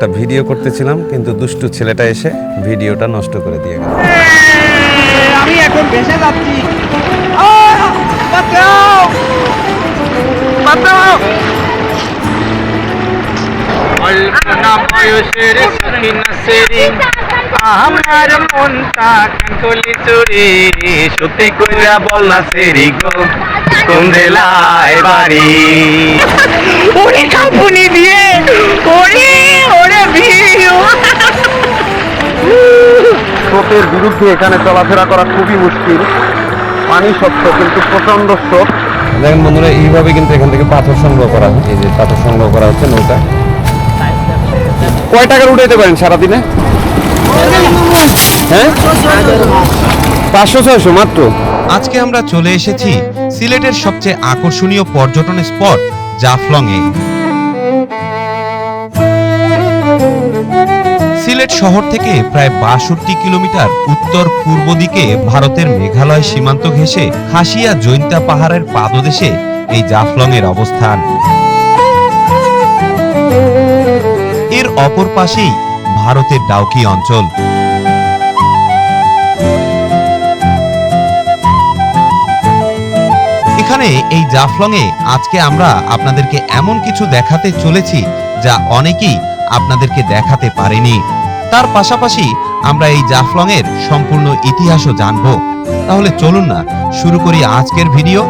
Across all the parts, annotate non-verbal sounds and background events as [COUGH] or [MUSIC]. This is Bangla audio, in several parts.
একটা ভিডিও করতেছিলাম কিন্তু দুষ্টু ছেলেটা এসে ভিডিওটা নষ্ট করে দিয়ে গেল। আমি এখন ভেসে যাচ্ছি। আহ! বাঁচাও! বাঁচাও! অল্পনা বয়সের সখিনা সেরি আমার মনটা কাঙ্কলি চুরি। সত্যি কইরা বল না সেরি গো কোন জেলায় বাড়ি? ওরে কাপুনি দিয়ে ওরে! স্রোতের বিরুদ্ধে এখানে চলাফেরা করা খুবই মুশকিল। পানি স্বচ্ছ কিন্তু প্রচণ্ড স্রোত। দেখেন বন্ধুরা এইভাবে কিন্তু এখান থেকে পাথর সংগ্রহ করা হয়। এই যে পাথর সংগ্রহ করা হচ্ছে নৌকা। কয় টাকার উঠাইতে পারেন সারাদিনে? হ্যাঁ? পাঁচশো ছয়শো মাত্র। আজকে আমরা চলে এসেছি সিলেটের সবচেয়ে আকর্ষণীয় পর্যটন স্পট জাফলং এ সিলেট শহর থেকে প্রায় বাষট্টি কিলোমিটার উত্তর পূর্ব দিকে ভারতের মেঘালয় সীমান্ত ঘেঁষে খাসিয়া জৈন্তা পাহাড়ের পাদদেশে এই জাফলং এর অবস্থান। এর অপর পাশেই ভারতের ডাউকি অঞ্চল। এখানে এই জাফলং এ আজকে আমরা আপনাদেরকে এমন কিছু দেখাতে চলেছি যা অনেকেই আপনাদেরকে দেখাতে পারেনি। তার পাশাপাশি আমরা এই জাফলং এর সম্পূর্ণ ইতিহাসও জানব। তাহলে চলুন না, শুরু করি আজকের ভিডিও।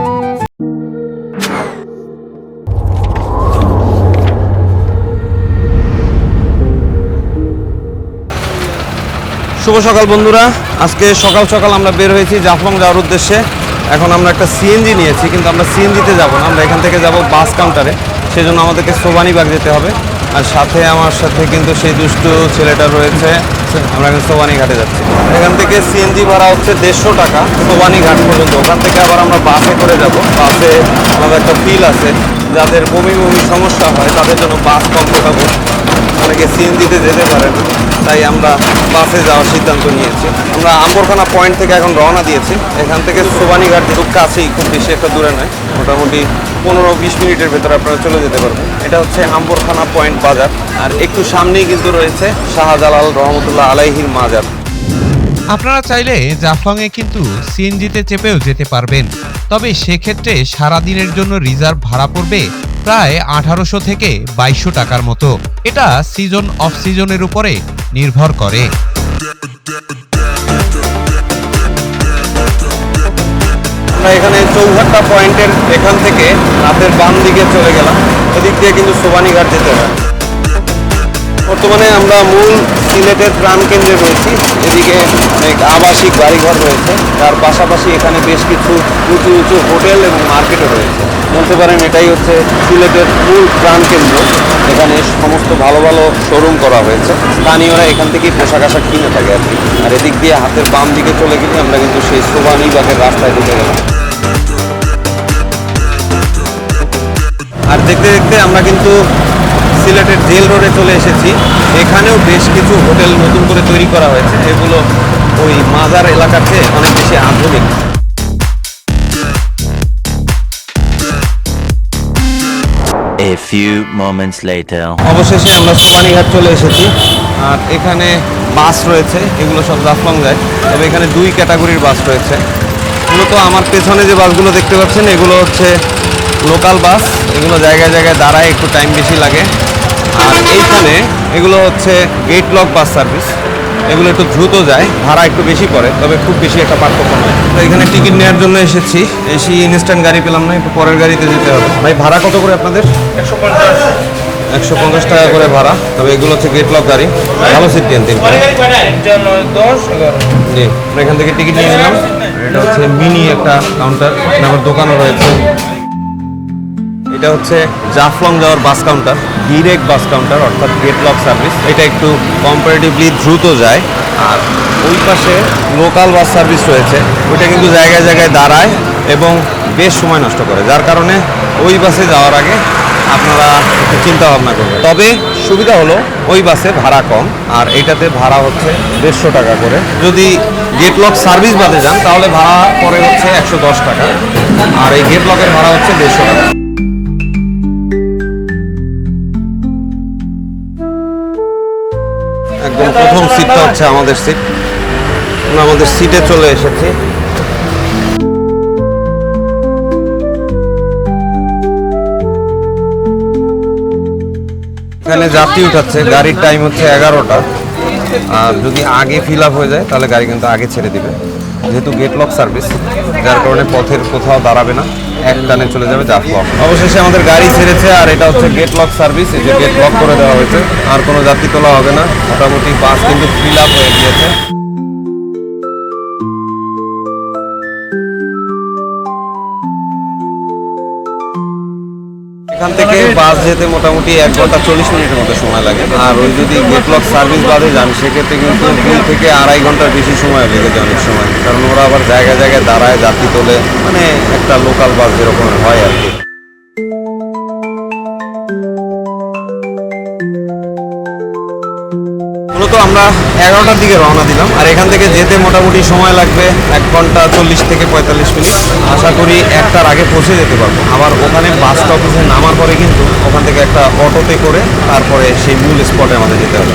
শুভ সকাল বন্ধুরা। আজকে সকাল সকাল আমরা বের হয়েছি জাফলং যাওয়ার উদ্দেশ্যে। এখন আমরা একটা সিএনজি নিয়েছি, কিন্তু আমরা সিএনজিতে যাব না। আমরা এখান থেকে যাব বাস কাউন্টারে। সেজন্য আমাদেরকে সোবানীবাগ যেতে হবে। আর সাথে আমার সাথে কিন্তু সেই দুষ্টু ছেলেটা রয়েছে। আমরা এখন সোবানী ঘাটে যাচ্ছি। এখান থেকে সিএনজি ভাড়া হচ্ছে দেড়শো টাকা, সোবানী ঘাট পর্যন্ত। ওখান থেকে আবার আমরা বাসে করে যাব। বাসে আমাদের একটা ফিল আছে, যাদের বমি বমি সমস্যা হয়, তাদের জন্য বাস কমফোর্টেবল অনেকে সিএনজিতে যেতে পারেন, তাই আমরা বাসে যাওয়ার সিদ্ধান্ত নিয়েছি। আমরা আম্বরখানা পয়েন্ট থেকে এখন রওনা দিয়েছি। এখান থেকে সোবানীঘাট খুব কাছেই খুব বেশি একটা দূরে নয়। মোটামুটি পনেরো বিশ মিনিটের ভেতরে আপনারা চলে যেতে পারবেন। এটা হচ্ছে আম্বরখানা পয়েন্ট বাজার। আর একটু সামনেই কিন্তু রয়েছে শাহজালাল রহমতুল্লাহ আলাইহির মাজার। আপনারা চাইলে জাফলং এ কিন্তু সিএনজিতে চেপেও যেতে পারবেন। তবে সেক্ষেত্রে সারা দিনের জন্য রিজার্ভ ভাড়া পড়বে প্রায় আঠারোশো থেকে বাইশশো টাকার মতো। এটা সিজন অফ সিজনের উপরে নির্ভর করে। আমরা এখানে চৌঘাট্টা পয়েন্টের এখান থেকে রাতের বাম দিকে চলে গেলাম। এদিক দিয়ে কিন্তু সোবানীঘাট যেতে হয়। বর্তমানে আমরা মূল সিলেটের প্রাণকেন্দ্রে রয়েছি। এদিকে অনেক আবাসিক বাড়িঘর রয়েছে। তার পাশাপাশি এখানে বেশ কিছু উঁচু উঁচু হোটেল এবং মার্কেটও রয়েছে। বলতে পারেন এটাই হচ্ছে সিলেটের মূল প্রাণকেন্দ্র এখানে সমস্ত ভালো ভালো শোরুম করা হয়েছে। স্থানীয়রা এখান থেকেই পোশাক আশাক কিনে থাকে আর কি। আর এদিক দিয়ে হাতের বাম দিকে চলে গেলে আমরা কিন্তু সেই সোবানীবাগের রাস্তায় ঢুকে গেলাম। আর দেখতে দেখতে আমরা কিন্তু সিলেটের জেল রোডে চলে এসেছি। এখানেও বেশ কিছু হোটেল নতুন করে তৈরি করা হয়েছে যেগুলো ওই মাজার এলাকার চেয়ে অনেক বেশি আধুনিক। A few moments later. অবশেষে আমরা সোমানীঘাট চলে এসেছি আর এখানে বাস রয়েছে এগুলো সব জাফলং যায় তবে এখানে দুই ক্যাটাগরির বাস রয়েছে। মূলত আমার পেছনে যে বাসগুলো দেখতে পাচ্ছেন এগুলো হচ্ছে লোকাল বাস এগুলো জায়গায় জায়গায় দাঁড়ায় একটু টাইম বেশি লাগে। আর এইখানে এগুলো হচ্ছে গেট লক বাস সার্ভিস এগুলো একটু দ্রুত যায় ভাড়া একটু বেশি পড়ে তবে খুব বেশি একটা পার্থক্য নয় তো এখানে টিকিট নেওয়ার জন্য এসেছি। এসি ইনস্ট্যান্ট গাড়ি পেলাম না একটু পরের গাড়িতে যেতে হবে। ভাই ভাড়া কত করে আপনাদের? একশো পঞ্চাশ। টাকা করে ভাড়া। তবে এগুলো হচ্ছে গেট লক গাড়ি। ভালো সিট দেন তিন জি এখান থেকে টিকিট নিয়ে নিলাম। এটা হচ্ছে মিনি একটা কাউন্টার আমার দোকানও রয়েছে। এটা হচ্ছে জাফলং যাওয়ার bus counter direct bus counter অর্থাৎ গেট লক সার্ভিস এটা একটু কম্পারেটিভলি দ্রুত যায়। আর ওই পাশে লোকাল বাস সার্ভিস রয়েছে। ওইটা কিন্তু জায়গায় জায়গায় দাঁড়ায় এবং বেশ সময় নষ্ট করে। যার কারণে ওই বাসে যাওয়ার আগে আপনারা একটু চিন্তা ভাবনা করবেন। তবে সুবিধা হলো ওই বাসে ভাড়া কম, আর এইটাতে ভাড়া হচ্ছে দেড়শো টাকা করে। যদি গেট লক সার্ভিস বাদে যান, তাহলে ভাড়া পরে হচ্ছে একশো দশ টাকা। আর এই গেট লকের ভাড়া হচ্ছে দেড়শো টাকা। সিটটা হচ্ছে আমাদের সিট। আমাদের সিটে চলে এসেছি। এখানে যাত্রী উঠাচ্ছে, গাড়ির টাইম হচ্ছে এগারোটা। আর যদি আগে ফিল আপ হয়ে যায়, তাহলে গাড়ি কিন্তু আগে ছেড়ে দিবে। যেহেতু গেট লক সার্ভিস যার কারণে পথের কোথাও দাঁড়াবে না। এক টানে চলে যাবে জাফলক অবশেষে আমাদের গাড়ি ছেড়েছে, আর এটা হচ্ছে গেট লক সার্ভিস, এই যে গেট লক করে দেওয়া হয়েছে। আর কোনো যাত্রী তোলা হবে না। মোটামুটি বাস কিন্তু ফিল আপ হয়ে গিয়েছে। এখান থেকে বাস যেতে মোটামুটি এক ঘণ্টা চল্লিশ মিনিটের মতো সময় লাগে। আর ওই যদি গেটলক সার্ভিস বাদে যান, সেক্ষেত্রে কিন্তু দুই থেকে আড়াই ঘণ্টার বেশি সময় লেগে যায় অনেক সময়। কারণ ওরা আবার জায়গায় জায়গায় দাঁড়ায়, যাত্রী তোলে। মানে একটা লোকাল বাস যেরকম হয় আর কি। আমরা এগারোটার দিকে রওনা দিলাম। আর এখান থেকে যেতে মোটামুটি সময় লাগবে এক ঘণ্টা চল্লিশ থেকে পঁয়তাল্লিশ মিনিট। আশা করি একটার আগে পৌঁছে যেতে পারব। আবার ওখানে বাস স্টপেজে নামার পরে কিন্তু ওখান থেকে একটা অটোতে করে তারপরে সেই মূল স্পটে আমাদের যেতে হবে।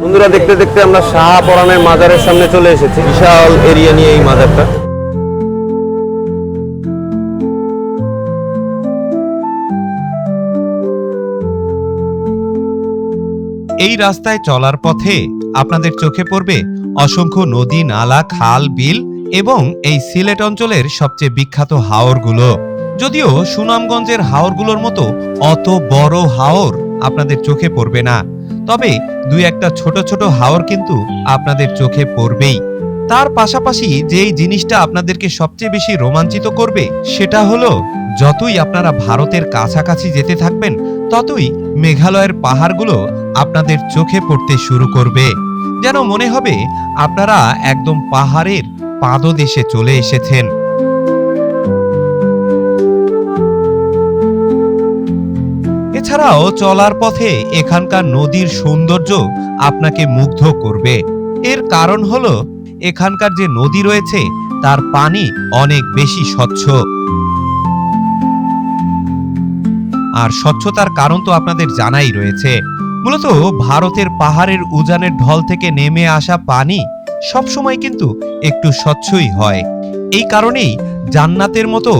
বন্ধুরা, দেখতে দেখতে আমরা শাহ পরানের মাজারের সামনে চলে এসেছি। বিশাল এরিয়া নিয়ে এই মাজারটা। এই রাস্তায় চলার পথে আপনাদের চোখে পড়বে অসংখ্য নদী, নালা, খাল, বিল এবং এই সিলেট অঞ্চলের সবচেয়ে বিখ্যাত হাওরগুলো। যদিও সুনামগঞ্জের হাওরগুলোর মতো অত বড় হাওর আপনাদের চোখে পড়বে না। তবে দুই একটা ছোট ছোট হাওর কিন্তু আপনাদের চোখে পড়বেই। তার পাশাপাশি যেই জিনিসটা আপনাদেরকে সবচেয়ে বেশি রোমাঞ্চিত করবে সেটা হলো, যতই আপনারা ভারতের কাছাকাছি যেতে থাকবেন, ততই মেঘালয়ের পাহাড়গুলো আপনাদের চোখে পড়তে শুরু করবে। যেন মনে হবে আপনারা একদম পাহাড়ের পাদদেশে চলে এসেছেন। এছাড়াও চলার পথে এখানকার নদীর সৌন্দর্য আপনাকে মুগ্ধ করবে। এর কারণ হলো, এখানকার যে নদী রয়েছে, তার পানি অনেক বেশি স্বচ্ছ। আর স্বচ্ছতার কারণ তো আপনাদের জানাই রয়েছে। মূলত ভারতের পাহাড়ের উজানের ঢল থেকে নেমে আসা পানি সবসময় কিন্তু একটু স্বচ্ছই হয়। এই কারণেই জান্নাতের মতো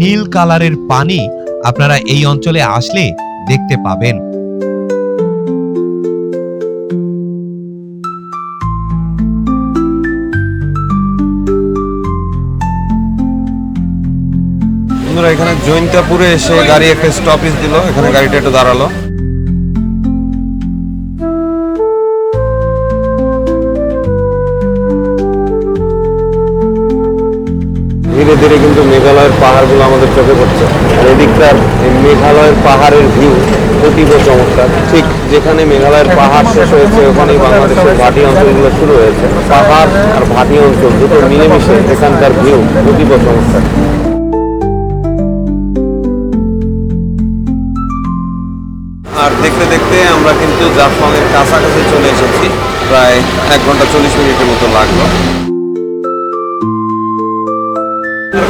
নীল কালারের পানি আপনারা এই অঞ্চলে আসলে দেখতে পাবেন। এখানে জৈন্তাপুরে এসে গাড়ি একটা স্টপেজ দিল। এখানে গাড়িটা একটু দাঁড়াল। ধীরে ধীরে কিন্তু মেঘালয়ের পাহাড়গুলো আমাদের চোখে পড়ছে। আর এদিককার এই মেঘালয়ের পাহাড়ের ভিউ অতীব চমৎকার। ঠিক যেখানে মেঘালয়ের পাহাড় শেষ হয়েছে, ওখানেই বাংলাদেশের ভাটি অঞ্চলগুলো শুরু হয়েছে। পাহাড় আর ভাটি অঞ্চল দুটো মিলেমিশে এখানকার ভিউ অতীব চমৎকার। আর দেখতে দেখতে আমরা কিন্তু জাফলংয়ের কাছাকাছি চলে এসেছি। প্রায় এক ঘণ্টা চল্লিশ মিনিটের মতো লাগল।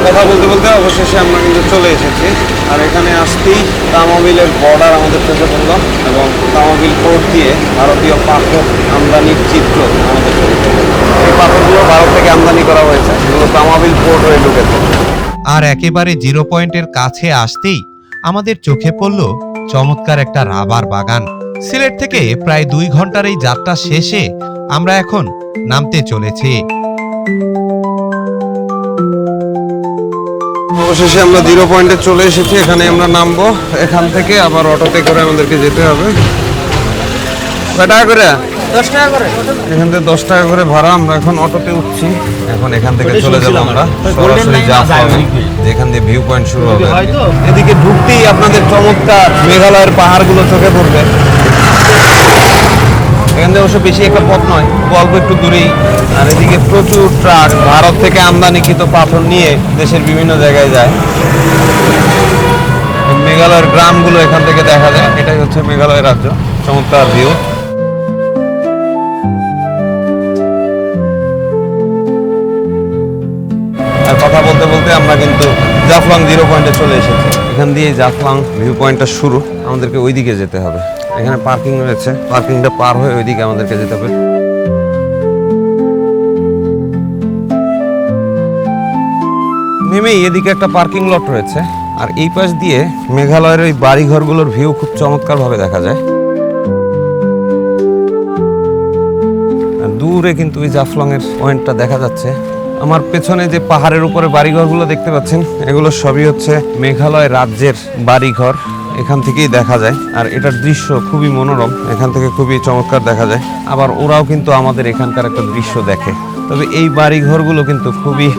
কথা বলতে বলতে অবশেষে আমরা কিন্তু চলে এসেছি। আর এখানে আসতেই তামাবিলের বর্ডার আমাদের চোখে পড়ল এবং তামাবিল পোর্ট দিয়ে ভারতীয় পাথর আমদানির চিত্র আমাদের চোখে এই পাথরগুলো ভারত থেকে আমদানি করা হয়েছে এগুলো তামাবিল পোর্ট হয়ে ঢুকেছে। আর একেবারে জিরো পয়েন্টের কাছে আসতেই আমাদের চোখে পড়ল চমৎকার একটা রাবার বাগান। সিলেট থেকে প্রায় দুই ঘণ্টার এই যাত্রা শেষে আমরা এখন নামতে চলেছি। অবশেষে আমরা জিরো পয়েন্টে চলে এসেছি এখানে আমরা নামবো। এখান থেকে আবার অটোতে করে আমাদেরকে যেতে হবে। কয় টাকা করে? দশ টাকা করে। এখান থেকে দশ টাকা করে ভাড়া আমরা এখন অটোতে উঠছি। এখন এখান থেকে চলে যাব আমরা। সরাসরি জাফলং যেখান দিয়ে ভিউ পয়েন্ট শুরু হবে এদিকে ঢুকতেই আপনাদের চমৎকার মেঘালয়ের পাহাড়গুলো চোখে পড়বে। এখান থেকে অবশ্য বেশি একটা পথ নয় অল্প একটু দূরেই। আর এদিকে প্রচুর ট্রাক, ভারত থেকে আমদানিকৃত পাথর নিয়ে দেশের বিভিন্ন জায়গায় যায়। মেঘালয়ের গ্রামগুলো এখান থেকে দেখা যায়, এটাই হচ্ছে মেঘালয় রাজ্য, চমৎকার ভিউ আর কথা বলতে বলতে আমরা কিন্তু জাফলং জিরো পয়েন্টে চলে এসেছি। এখান দিয়ে জাফলং ভিউ পয়েন্টটা শুরু, আমাদেরকে ওইদিকে যেতে হবে। এখানে পার্কিং রয়েছে। পার্কিংটা পার হয়ে ওইদিকে আমাদেরকে যেতে হবে। নেমেই এদিকে একটা পার্কিং লট রয়েছে। আর এই পাশ দিয়ে মেঘালয়ের ওই বাড়িঘরগুলোর ভিউ খুব চমৎকারভাবে দেখা যায়। দূরে কিন্তু ওই জাফলং এর পয়েন্টটা দেখা যাচ্ছে। আমার পেছনে যে পাহাড়ের উপরে বাড়িঘরগুলো দেখতে পাচ্ছেন, এগুলো সবই হচ্ছে মেঘালয় রাজ্যের বাড়িঘর। এখান থেকেই দেখা যায়। আর এটার দৃশ্য খুবই মনোরম, এখান থেকে খুবই চমৎকার দেখা যায়। আবার ওরাও কিন্তু আমাদের এখানকার একটা দৃশ্য দেখে। তবে এই বাড়িঘরগুলো কিন্তু খুবই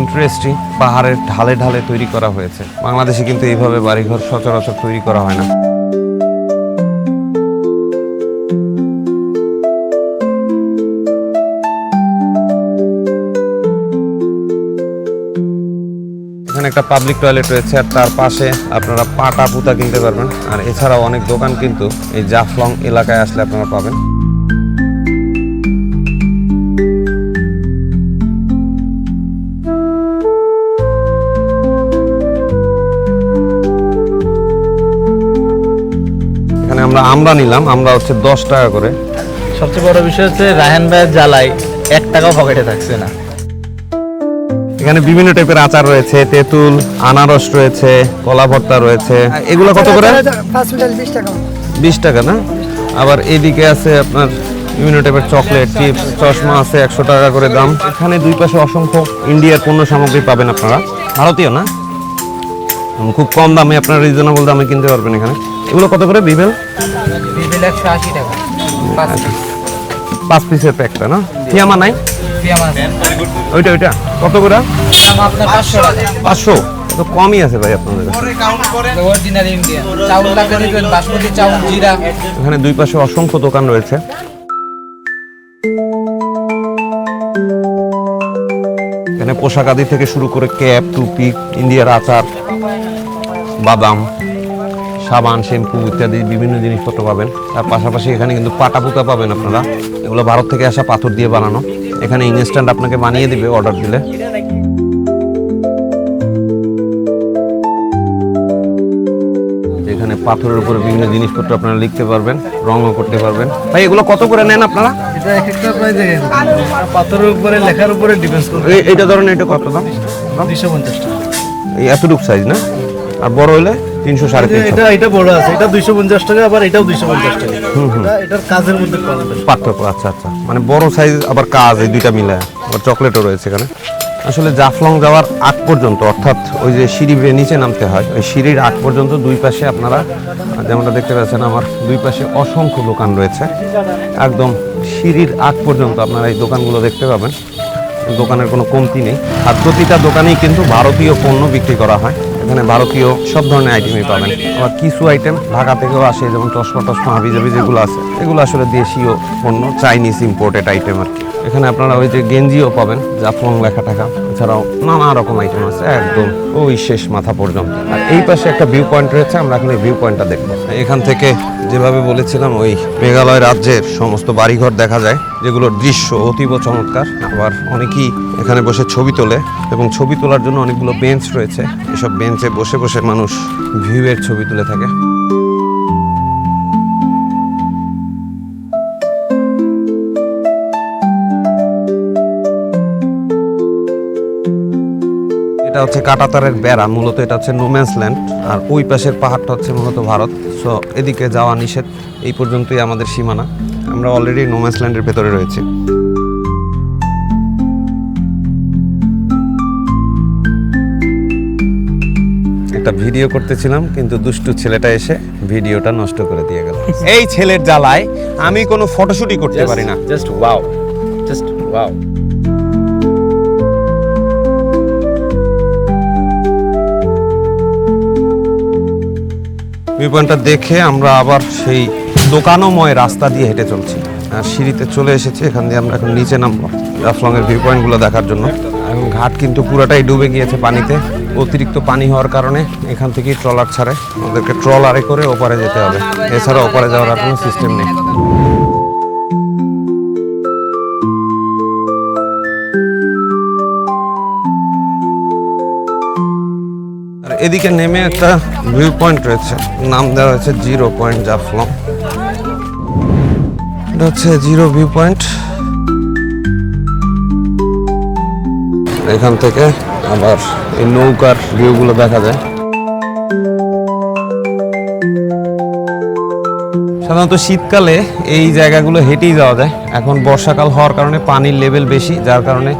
ইন্টারেস্টিং পাহাড়ের ঢালে ঢালে তৈরি করা হয়েছে। বাংলাদেশে কিন্তু এইভাবে বাড়িঘর সচরাচর তৈরি করা হয় না। এখানে একটা পাবলিক টয়লেট রয়েছে আর তার পাশে আপনারা পাটা পুতা কিনতে পারবেন। আর এছাড়াও অনেক দোকান কিন্তু এই জাফলং এলাকায় আসলে আপনারা পাবেন। এখানে আমরা আমরা নিলাম, আমরা হচ্ছে দশ টাকা করে। সবচেয়ে বড় বিষয় হচ্ছে রায়হান ভাইয়ের জ্বালাই এক টাকাও পকেটে থাকছে না। এখানে বিভিন্ন টাইপের আচার রয়েছে তেঁতুল আনারস রয়েছে কলা ভর্তা রয়েছে। এগুলো কত করে? বিশ টাকা না? আবার এদিকে আছে আপনার বিভিন্ন টাইপের চকলেট চিপস চশমা আছে একশো টাকা করে দাম। এখানে দুই পাশে অসংখ্য ইন্ডিয়ার পণ্য সামগ্রী পাবেন আপনারা। ভারতীয় না? খুব কম দামে আপনারা রিজনেবল দামে কিনতে পারবেন এখানে। এগুলো কত করে বিবেল? বিবিল একশো আশি টাকা। পাঁচ পিসের প্যাকটা না? ফিয়ামা নাই? ওইটা ওইটা। কত করে? আপনার পাঁচশো তো কমই আছে ভাই আপনাদের কাছে। অরিজিনাল ইন্ডিয়ান চাউল লাগবে নিবেন বাসমতি চাউল জিরা। এখানে দুই পাশে অসংখ্য দোকান রয়েছে। এখানে পোশাক আদি থেকে শুরু করে ক্যাপ টুপি ইন্ডিয়ার আচার বাদাম সাবান শ্যাম্পু ইত্যাদি বিভিন্ন জিনিসপত্র পাবেন। তার পাশাপাশি এখানে কিন্তু পাটা পুতা পাবেন আপনারা। এগুলো ভারত থেকে আসা পাথর দিয়ে বানানো। এখানে ইনস্ট্যান্ট আপনাকে বানিয়ে দিবে অর্ডার দিলে। এখানে পাথরের উপরে বিভিন্ন জিনিসপত্র আপনারা লিখতে পারবেন রঙও করতে পারবেন। ভাই এগুলো কত করে নেন আপনারা? এটা এক একটা প্রায় দেখেন পাথরের উপরে লেখার উপরে ডিপেন্ড করবে। এই- এইটা ধরেন এটা কত দাম? দুইশো পঞ্চাশ টাকা। এই এতটুকু সাইজ না? আর বড় হলে তিনশো সাড়ে এটা এটা বড় আছে এটা দুইশো পঞ্চাশ টাকা আবার এটাও দুইশো পঞ্চাশ টাকা। এটা- এটার কাজের পার্থক্য আচ্ছা আচ্ছা। মানে বড় সাইজ আবার কাজ, এই দুইটা মিলে আবার চকলেটও রয়েছে এখানে। আসলে জাফলং যাওয়ার আগ পর্যন্ত, অর্থাৎ ওই যে সিঁড়ি নিচে নামতে হয়, ওই সিঁড়ির আগ পর্যন্ত দুই পাশে আপনারা, যেমনটা দেখতে পাচ্ছেন আমার, দুই পাশে অসংখ্য দোকান রয়েছে। একদম সিঁড়ির আগ পর্যন্ত আপনারা এই দোকানগুলো দেখতে পাবেন। দোকানের কোনো কমতি নেই। আর প্রতিটা দোকানেই কিন্তু ভারতীয় পণ্য বিক্রি করা হয়। এখানে ভারতীয় সব ধরনের আইটেমই পাবেন। আবার কিছু আইটেম ঢাকা থেকেও আসে, যেমন চশমা, টশমা, হাবিজাবি যেগুলো আছে, এগুলো আসলে দেশীয় পণ্য চাইনিজ ইম্পোর্টেড আইটেম আর কি। এখানে আপনারা ওই যে গেঞ্জিও পাবেন, জাফলং লেখা টাকা এছাড়াও নানা রকম আইটেম আছে, একদম ওই শেষ মাথা পর্যন্ত। আর এই পাশে একটা ভিউ পয়েন্ট রয়েছে, আমরা এখন এই ভিউ পয়েন্টটা দেখব। এখান থেকে যেভাবে বলেছিলাম, ওই মেঘালয় রাজ্যের সমস্ত বাড়িঘর দেখা যায়, যেগুলোর দৃশ্য অতীব চমৎকার। আবার অনেকেই এখানে বসে ছবি তোলে, এবং ছবি তোলার জন্য অনেকগুলো বেঞ্চ রয়েছে। এসব বেঞ্চে বসে বসে মানুষ ভিউয়ের ছবি তুলে থাকে। এটা হচ্ছে কাটাতারের বেড়া মূলত এটা হচ্ছে নোম্যান্স ল্যান্ড আর ওই পাশের পাহাড়টা হচ্ছে মূলত ভারত। সো এদিকে যাওয়া নিষেধ এই পর্যন্তই আমাদের সীমানা। আমরা অলরেডি নোম্যান্স ল্যান্ডের ভেতরে রয়েছি। একটা ভিডিও করতেছিলাম কিন্তু দুষ্টু ছেলেটা এসে ভিডিওটা নষ্ট করে দিয়ে গেল। এই ছেলের জ্বালায় আমি কোনো ফটোশুটই করতে পারি না। Just wow just wow view পয়েন্টটা দেখে আমরা আবার সেই দোকানময় রাস্তা দিয়ে হেঁটে চলছি। আর সিঁড়িতে চলে এসেছি, এখান দিয়ে আমরা এখন নিচে নামবো জাফলং এর ভিউ পয়েন্টগুলো দেখার জন্য। এবং ঘাট কিন্তু পুরোটাই ডুবে গিয়েছে পানিতে, অতিরিক্ত পানি হওয়ার কারণে এখান থেকেই ট্রলার ছাড়ে। আমাদেরকে ট্রলারে করে ওপারে যেতে হবে। এছাড়া ওপারে যাওয়ার কোনো সিস্টেম নেই। এদিকে নেমে একটা ভিউ পয়েন্ট রয়েছে। নাম দেওয়া হয়েছে জিরো পয়েন্ট জাফলং। এটা হচ্ছে জিরো ভিউ পয়েন্ট এখান থেকে আবার এই নৌকার ভিউগুলো দেখা যায়। সাধারণত শীতকালে এই জায়গাগুলো হেঁটেই যাওয়া যায়। এখন বর্ষাকাল হওয়ার কারণে পানির লেভেল বেশি, যার কারণে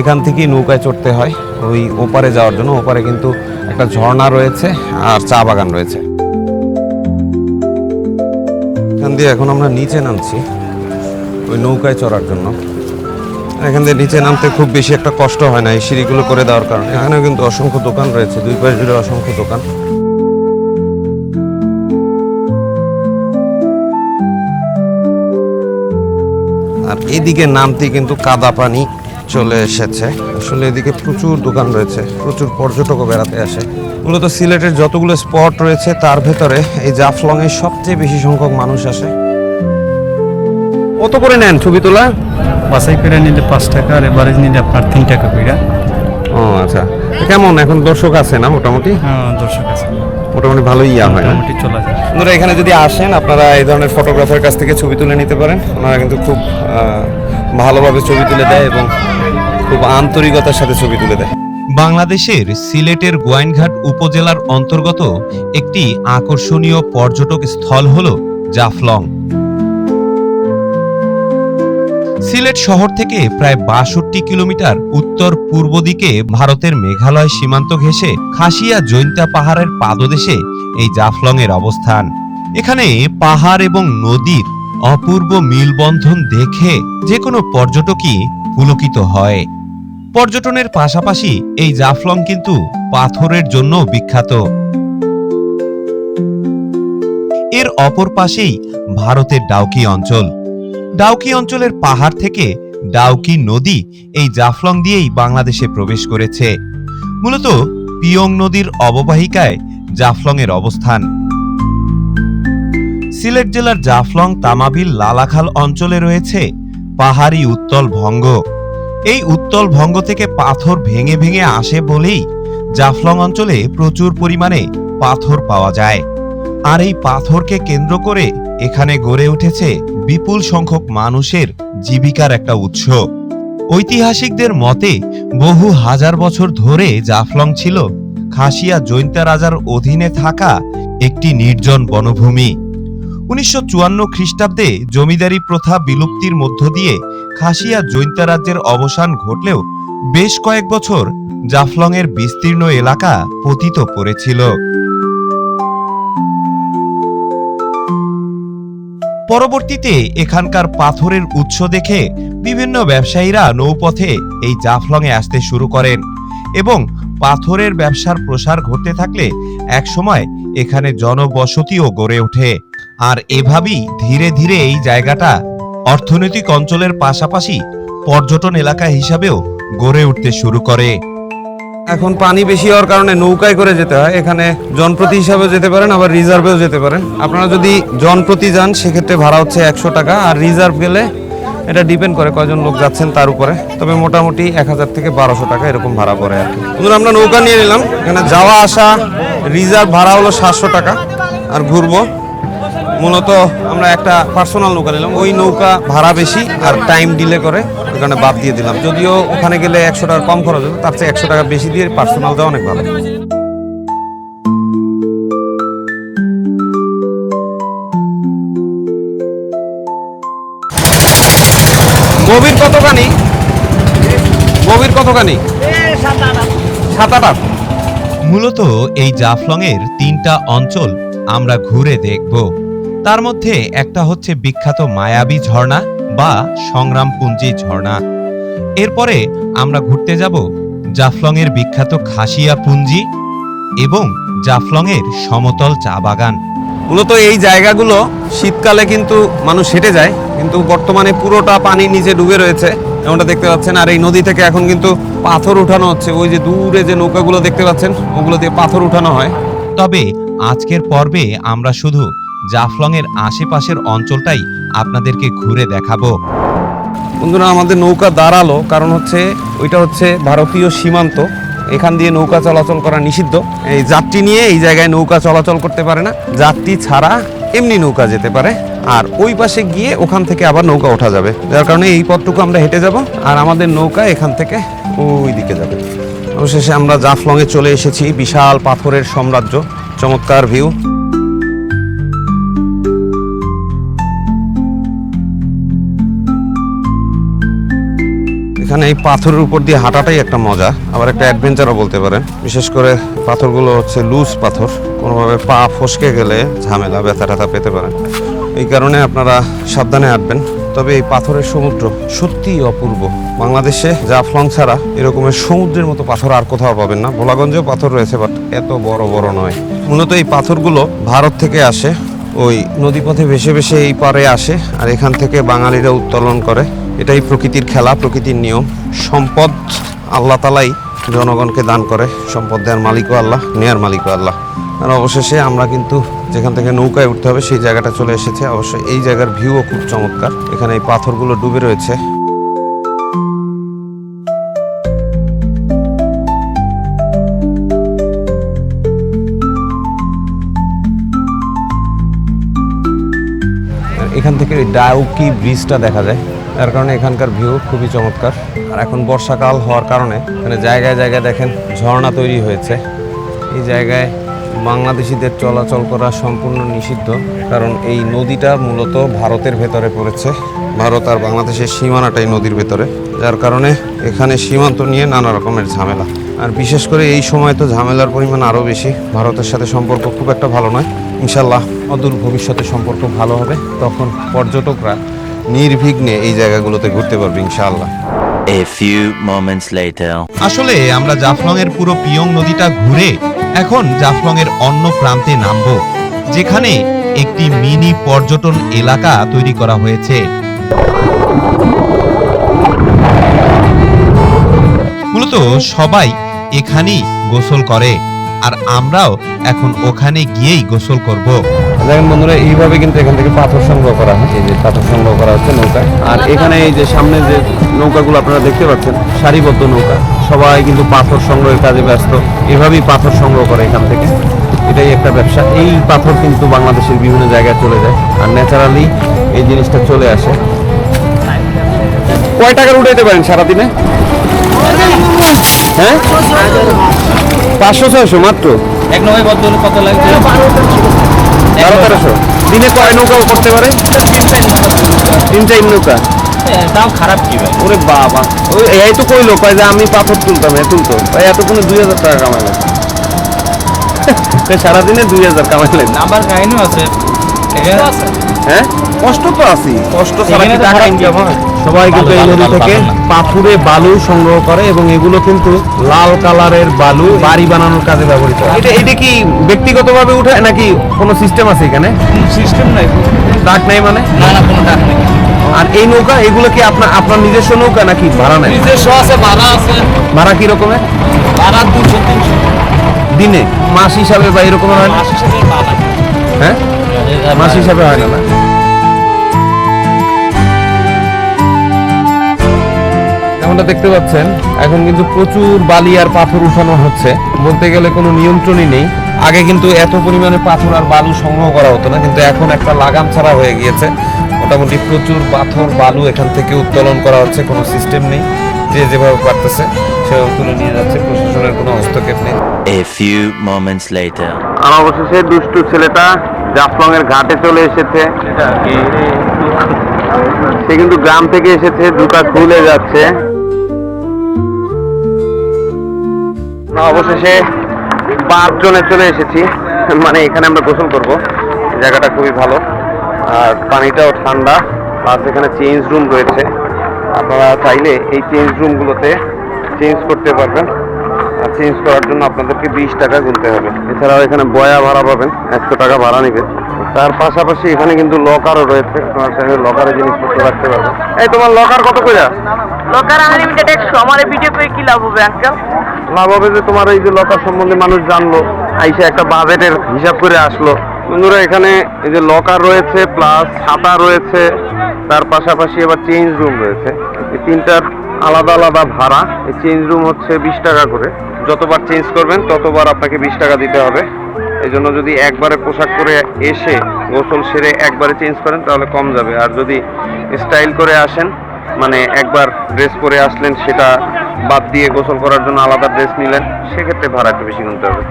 এখান থেকেই নৌকায় চড়তে হয়। ওই ওপারে যাওয়ার জন্য। ওপারে কিন্তু একটা ঝর্ণা রয়েছে আর চা বাগান রয়েছে। এখান দিয়ে এখন আমরা নিচে নামছি, ওই নৌকায় চড়ার জন্য। এখান দিয়ে নিচে নামতে খুব বেশি একটা কষ্ট হয় না এই সিঁড়িগুলো করে দেওয়ার কারণে। এখানেও কিন্তু অসংখ্য দোকান রয়েছে, দুই পাশ জুড়ে অসংখ্য দোকান। আর এদিকে নামতে কিন্তু কাদা পানি চলে এসেছে। আসলে এদিকে প্রচুর দোকান রয়েছে প্রচুর পর্যটকও বেড়াতে আসে। মূলত সিলেটের যতগুলো স্পট রয়েছে তার ভেতরে এই জাফলং এ সবচেয়ে বেশি সংখ্যক মানুষ আসে। কত করে নেন ছবি তোলা? বাসাই করে নিলে পাঁচ টাকা আর এভারেজ নিলে আপনার তিন টাকা করে। ও আচ্ছা। কেমন এখন দর্শক আছে না মোটামুটি? হ্যাঁ দর্শক আছে। মোটামুটি ভালোই ইয়া হয় মোটামুটি চলা যায়। আপনারা এখানে যদি আসেন আপনারা এই ধরনের ফটোগ্রাফার কাছ থেকে ছবি তুলে নিতে পারেন। ওনারা কিন্তু খুব ভালোভাবে ছবি তুলে দেয় এবং খুব আন্তরিকতার সাথে ছবি তুলে দেয়। বাংলাদেশের সিলেটের গোয়াইনঘাট উপজেলার অন্তর্গত একটি আকর্ষণীয় পর্যটক স্থল হল জাফলং। সিলেট শহর থেকে প্রায় বাষট্টি কিলোমিটার উত্তর পূর্ব দিকে ভারতের মেঘালয় সীমান্ত ঘেঁষে খাসিয়া জৈন্তা পাহাড়ের পাদদেশে এই জাফলং এর অবস্থান। এখানে পাহাড় এবং নদীর অপূর্ব মিলবন্ধন দেখে যে কোনো পর্যটকই পুলকিত হয়। পর্যটনের পাশাপাশি এই জাফলং কিন্তু পাথরের জন্য বিখ্যাত। এর অপর পাশেই ভারতের ডাউকি অঞ্চল। ডাউকি অঞ্চলের পাহাড় থেকে ডাউকি নদী এই জাফলং দিয়েই বাংলাদেশে প্রবেশ করেছে। মূলত পিয়ং নদীর অববাহিকায় জাফলং এর অবস্থান। সিলেট জেলার জাফলং তামাবিল লালাখাল অঞ্চলে রয়েছে পাহাড়ি উত্তল ভঙ্গ। এই উত্তল ভঙ্গ থেকে পাথর ভেঙে ভেঙে আসে বলেই জাফলং অঞ্চলে প্রচুর পরিমাণে পাথর পাওয়া যায়। আর এই পাথরকে কেন্দ্র করে এখানে গড়ে উঠেছে বিপুল সংখ্যক মানুষের জীবিকার একটা উৎস। ঐতিহাসিকদের মতে, বহু হাজার বছর ধরে জাফলং ছিল খাসিয়া জৈন্তা রাজার অধীনে থাকা একটি নির্জন বনভূমি। উনিশশো চুয়ান্ন খ্রিস্টাব্দে জমিদারি প্রথা বিলুপ্তির মধ্য দিয়ে খাসিয়া জৈন্তা রাজ্যের অবসান ঘটলেও বেশ কয়েক বছর জাফলং এর বিস্তীর্ণ এলাকা পতিত পড়েছিল। পরবর্তীতে এখানকার পাথরের উৎস দেখে বিভিন্ন ব্যবসায়ীরা নৌপথে এই জাফলং এ আসতে শুরু করেন এবং পাথরের ব্যবসার প্রসার ঘটতে থাকলে একসময় এখানে জনবসতিও গড়ে ওঠে। আর এভাবেই ধীরে ধীরে এই জায়গাটা অর্থনৈতিক অঞ্চলের পাশাপাশি পর্যটন এলাকা হিসাবেও গড়ে উঠতে শুরু করে। এখন পানি বেশি হওয়ার কারণে নৌকায় করে যেতে হয়। এখানে জনপ্রতি হিসাবেও যেতে পারেন, আবার রিজার্ভেও যেতে পারেন। আপনারা যদি জনপ্রতি যান, সেক্ষেত্রে ভাড়া হচ্ছে একশো টাকা। আর রিজার্ভ গেলে এটা ডিপেন্ড করে কয়জন লোক যাচ্ছেন তার উপরে। তবে মোটামুটি এক হাজার থেকে বারোশো টাকা এরকম ভাড়া পড়ে আর কি। আমরা নৌকা নিয়ে নিলাম। এখানে যাওয়া আসা, রিজার্ভ ভাড়া হলো সাতশো টাকা। আর ঘুরবো। মূলত আমরা একটা পার্সোনাল নৌকা নিলাম। ওই নৌকা ভাড়া বেশি আর টাইম ডিলে করে ওখানে বাদ দিয়ে দিলাম। যদিও ওখানে গেলে একশো টাকা কম খরচ হতো তার চেয়ে একশো টাকা বেশি দিয়ে পার্সোনাল দেওয়া অনেক ভালো। গভীর কতখানি? গভীর কতখানি? সাত আট মূলত এই জাফলং এর তিনটা অঞ্চল আমরা ঘুরে দেখব। তার মধ্যে একটা হচ্ছে বিখ্যাত মায়াবী ঝর্ণা বা সংগ্রামপুঞ্জি ঝর্ণা। এরপরে আমরা ঘুরতে যাব জাফলং এর বিখ্যাত খাসিয়া পুঞ্জি এবং জাফলং এর সমতল চা বাগান। মূলত এই জায়গাগুলো শীতকালে কিন্তু মানুষ হেঁটে যায় কিন্তু বর্তমানে পুরোটা পানি নিচে ডুবে রয়েছে। এমনটা দেখতে পাচ্ছেন আর এই নদী থেকে এখন কিন্তু পাথর উঠানো হচ্ছে। ওই যে দূরে যে নৌকাগুলো দেখতে পাচ্ছেন ওগুলো দিয়ে পাথর উঠানো হয়। তবে আজকের পর্বে আমরা শুধু জাফলং এর আশেপাশের অঞ্চলটাই আপনাদেরকে ঘুরে দেখাবো। বন্ধুরা, আমাদের নৌকা দাঁড়াল, কারণ হচ্ছে ওইটা হচ্ছে ভারতীয় সীমান্ত। এখান দিয়ে নৌকা চলাচল করা নিষিদ্ধ। এই যাত্রী নিয়ে এই জায়গায় নৌকা চলাচল করতে পারে না। যাত্রী ছাড়া এমনি নৌকা যেতে পারে। আর ওই পাশে গিয়ে ওখান থেকে আবার নৌকা ওঠা যাবে। যার কারণে এই পথটুকু আমরা হেঁটে যাব, আর আমাদের নৌকা এখান থেকে ওই দিকে যাবে। অবশেষে আমরা জাফলংয়ে চলে এসেছি, বিশাল পাথরের সাম্রাজ্য, চমৎকার ভিউ এখানে এই পাথরের উপর দিয়ে হাঁটাটাই একটা মজা, আবার একটা অ্যাডভেঞ্চারও বলতে পারেন। বিশেষ করে পাথরগুলো হচ্ছে লুজ পাথর, কোনোভাবে পা ফসকে গেলে ঝামেলা ব্যথা ট্যাথা পেতে পারেন। এই কারণে আপনারা সাবধানে হাঁটবেন। তবে এই পাথরের সমুদ্র সত্যিই অপূর্ব। বাংলাদেশে জাফলং ছাড়া এরকমের সমুদ্রের মতো পাথর আর কোথাও পাবেন না। ভোলাগঞ্জেও পাথর রয়েছে বাট এত বড় বড় নয়। মূলত এই পাথরগুলো ভারত থেকে আসে, ওই নদীপথে ভেসে ভেসে এই পারে আসে, আর এখান থেকে বাঙালিরা উত্তোলন করে। এটাই প্রকৃতির খেলা, প্রকৃতির নিয়ম। সম্পদ আল্লাহ তালাই জনগণকে দান করে। সম্পদ দেওয়ার মালিকও আল্লাহ, নেয়ার মালিকও আল্লাহ। আর অবশেষে আমরা কিন্তু যেখান থেকে নৌকায় উঠতে হবে, সেই জায়গাটা চলে এসেছে। অবশ্যই এই জায়গার ভিউও খুব চমৎকার। এখানে এই পাথরগুলো ডুবে রয়েছে। এখান থেকে ওই ডাউকি ব্রিজটা দেখা যায়। যার কারণে এখানকার ভিউ খুবই চমৎকার। আর এখন বর্ষাকাল হওয়ার কারণে এখানে জায়গায় জায়গায় দেখেন ঝর্ণা তৈরি হয়েছে। এই জায়গায় বাংলাদেশিদের চলাচল করা সম্পূর্ণ নিষিদ্ধ, কারণ এই নদীটা মূলত ভারতের ভেতরে পড়েছে। ভারত আর বাংলাদেশের সীমানাটাই নদীর ভেতরে, যার কারণে এখানে সীমান্ত নিয়ে নানা রকমের ঝামেলা। আর বিশেষ করে এই সময় তো ঝামেলার পরিমাণ আরও বেশি। ভারতের সাথে সম্পর্ক খুব একটা ভালো নয়। ইনশাল্লাহ অদূর ভবিষ্যতে সম্পর্ক ভালো হবে। তখন পর্যটকরা নির্বিঘ্নে এই জায়গাগুলোতে ঘুরতে পারবে ইনশাআল্লাহ। A few moments later. আসলে আমরা জাফলং এর পুরো পিয়ং নদীটা ঘুরে এখন জাফলং এর অন্য প্রান্তে নামবো যেখানে একটি মিনি পর্যটন এলাকা তৈরি করা হয়েছে। মূলত সবাই এখানেই গোসল করে আর আমরাও এখন ওখানে গিয়েই গোসল করব। দেখেন বন্ধুরা, এইভাবে কিন্তু এখান থেকে পাথর সংগ্রহ করা হয়। এই যে পাথর সংগ্রহ করা হচ্ছে নৌকায় আর এখানে এই যে সামনে যে নৌকাগুলো আপনারা দেখতে পাচ্ছেন, সারিবদ্ধ নৌকা। সবাই কিন্তু পাথর সংগ্রহের কাজে ব্যস্ত। এভাবেই পাথর সংগ্রহ করে এখান থেকে। এটাই একটা ব্যবসা। এই পাথর কিন্তু বাংলাদেশের বিভিন্ন জায়গায় চলে যায়। আর ন্যাচারালি এই জিনিসটা চলে আসে। কয় টাকার উঠাইতে পারেন সারাদিনে? হ্যাঁ? পাঁচশো, ছয়শো মাত্র? এক নয় কত লাগছে বারো তেরোশো দিনে কয় নৌকা করতে পারে? তিন চার নৌকা তাও খারাপ কি ভাই? ওরে বাবা। ওই এই তো কইলো কয় যে আমি পাথর তুলতাম এ তুলতো। ভাই এত কোনো দুই হাজার টাকা কামাইলে [LAUGHS] সারাদিনে দুই হাজার কামাইলে নাম্বার কাহিনীও আছে। হ্যাঁ? কষ্ট তো আছি কষ্ট ছাড়া টাকা ইনকাম হয়? সবাই কিন্তু এই নদী থেকে পাথুরে বালু সংগ্রহ করে এবং এগুলো কিন্তু লাল কালারের বালু বাড়ি বানানোর কাজে ব্যবহৃত হয়। এটা এটা কি ব্যক্তিগতভাবে উঠায় নাকি কোনো সিস্টেম আছে এখানে? সিস্টেম নাই। ডাক নাই মানে? না না কোনো টাকা নেই। আর এই নৌকা এগুলো কি আপনার আপনার নিজস্ব নৌকা নাকি ভাড়া নেয় নিজস্ব আছে ভাড়া আছে। ভাড়া কি রকমের? ভাড়া দুশো তিনশো। দিনে? মাস হিসাবে বা এরকম হয় না? মাস হিসেবে ভাড়া হ্যাঁ? মাস হিসাবে হয় না? যেমনটা দেখতে পাচ্ছেন এখন কিন্তু প্রচুর বালি আর পাথর উঠানো হচ্ছে। বলতে গেলে কোনো নিয়ন্ত্রণই নেই। আগে কিন্তু এত পরিমাণে পাথর আর বালু সংগ্রহ করা হতো না কিন্তু এখন একটা লাগাম ছাড়া হয়ে গিয়েছে। মোটামুটি প্রচুর পাথর বালু এখান থেকে উত্তোলন করা হচ্ছে কোনো সিস্টেম নেই। যে যেভাবে পারতেছে সেভাবে তুলে নিয়ে যাচ্ছে প্রশাসনের কোনো হস্তক্ষেপ নেই। A few moments later. আর অবশেষে দুষ্টু ছেলেটা জাফলং এর ঘাটে চলে এসেছে। সে কিন্তু গ্রাম থেকে এসেছে জুতা খুলে যাচ্ছে। অবশেষে পাঁচ জনে চলে এসেছি। মানে এখানে আমরা গোসল করব। জায়গাটা খুবই ভালো। আর পানিটাও ঠান্ডা প্লাস এখানে চেঞ্জ রুম রয়েছে। আপনারা চাইলে এই চেঞ্জ রুমগুলোতে চেঞ্জ করতে পারবেন। আর চেঞ্জ করার জন্য আপনাদেরকে বিশ টাকা গুনতে হবে। এছাড়াও এখানে বয়া ভাড়া পাবেন, একশো টাকা ভাড়া নেবে তার পাশাপাশি এখানে কিন্তু লকারও রয়েছে। আপনার চাইলে লকারে জিনিসপত্র রাখতে পারবেন এই তোমার লকার কত করে লোকাল আনলিমিটেড একশো। আমার ভিডিও করে কি লাভ হবে আঙ্কেল লাভ হবে যে তোমার এই যে লকার সম্বন্ধে মানুষ জানলো, আইসে একটা বাজেটের হিসাব করে আসলো। বন্ধুরা, এখানে এই যে লকার রয়েছে প্লাস ছাতা রয়েছে, তার পাশাপাশি আবার চেঞ্জ রুম রয়েছে। এই তিনটার আলাদা আলাদা ভাড়া, এই চেঞ্জ রুম হচ্ছে বিশ টাকা করে। যতবার চেঞ্জ করবেন, ততবার আপনাকে বিশ টাকা দিতে হবে। এই জন্য যদি একবারে পোশাক পরে এসে গোসল সেরে একবারে চেঞ্জ করেন, তাহলে কম যাবে। আর যদি স্টাইল করে আসেন মানে একবার ড্রেস পরে আসলেন, সেটা বাদ দিয়ে গোসল করার জন্য আলাদা ড্রেস নিলেন, সেক্ষেত্রে ভাড়া একটু বেশি গুনতে হবে।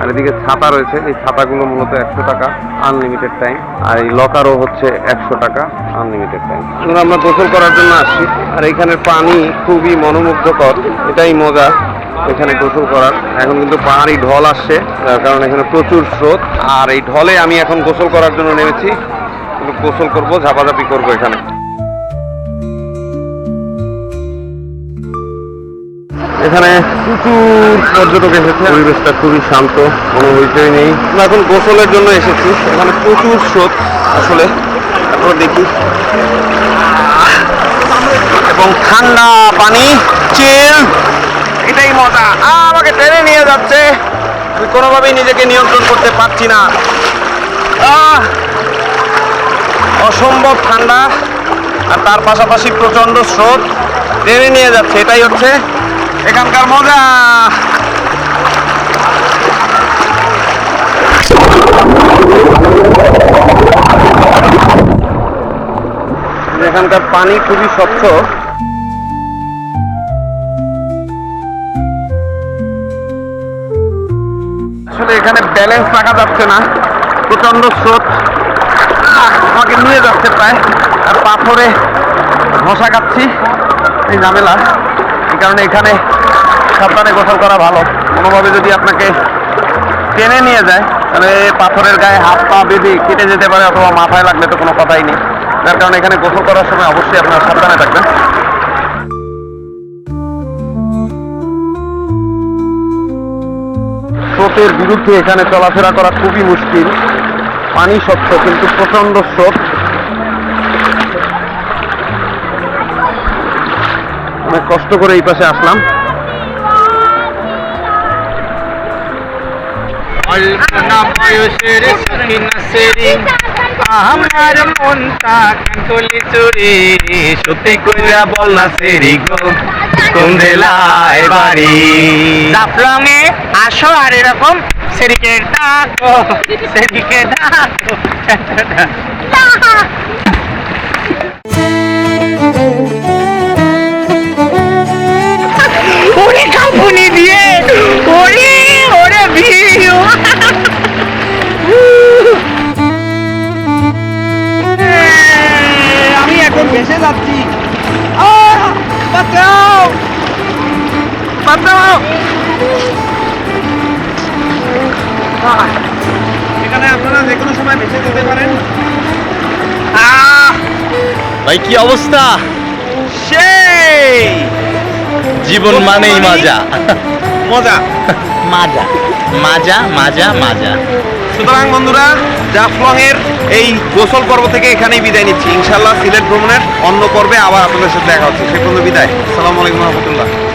আর এদিকে ছাতা রয়েছে, এই ছাতাগুলো মূলত একশো টাকা আনলিমিটেড টাইম আর এই লকারও হচ্ছে একশো টাকা আনলিমিটেড টাইম আমরা গোসল করার জন্য আসছি। আর এখানের পানি খুবই মনোমুগ্ধকর, এটাই মজা, এখানে গোসল করার। এখন কিন্তু পাহাড়ি ঢল আসছে, যার কারণে এখানে প্রচুর স্রোত। আর এই ঢলে আমি এখন গোসল করার জন্য নেমেছি। গোসল করব, ঝাপাঝাপি করব এখানে। এখানে প্রচুর পর্যটক এসেছে। পরিবেশটা খুবই শান্ত কোনো হইচই নেই। আমরা এখন গোসলের জন্য এসেছি। এখানে প্রচুর স্রোত আসলে। তারপর দেখি। এবং ঠান্ডা পানি চিল এটাই মজা। আমাকে টেনে নিয়ে যাচ্ছে। আমি কোনোভাবেই নিজেকে নিয়ন্ত্রণ করতে পারছি না! অসম্ভব ঠান্ডা। আর তার পাশাপাশি প্রচণ্ড স্রোত। টেনে নিয়ে যাচ্ছে। এটাই হচ্ছে এখানকার মজা। এখানকার পানি খুবই স্বচ্ছ। আসলে এখানে ব্যালেন্স রাখা যাচ্ছে না। প্রচণ্ড স্রোত। আমাকে নিয়ে যাচ্ছে প্রায়। আর পাথরে ঘষা খাচ্ছি। এই ঝামেলা। এই কারণে এখানে সাবধানে গোসল করা ভালো। কোনোভাবে যদি আপনাকে টেনে নিয়ে যায়, তাহলে পাথরের গায়ে হাত পা বেঁধে কেটে যেতে পারে অথবা মাথায় লাগলে তো কোনো কথাই নেই। যার কারণে এখানে গোসল করার সময় অবশ্যই আপনারা সাবধানে থাকবেন। স্রোতের বিরুদ্ধে এখানে চলাফেরা করা খুবই মুশকিল। পানি স্বচ্ছ, কিন্তু প্রচণ্ড স্রোত। অনেক কষ্ট করে এই পাশে আসলাম। অল্পনা বয়সের সখিনা সেরি আমার মনটা কাঙ্কলি চুরি সত্যি কইরা বলনা সেরি গো কোন জেলায় বাড়ি? জাফলংয়ে আসো আর এরকম সেরিকে ডাকো সেরিকে ডাকো। ভাই কি অবস্থা? সেই! জীবন মানেই মজা। মজা। [LAUGHS] মাজা। মাজা মাজা মাজা। সুতরাং বন্ধুরা জাফলং এর এই গোসল পর্ব থেকে এখানেই বিদায় নিচ্ছি। ইনশাল্লাহ সিলেট ভ্রমণের অন্য পর্বে আবার আপনাদের সাথে দেখা হচ্ছে। সে পর্যন্ত বিদায়। আসসালামু আলাইকুম রহমতুল্লাহ।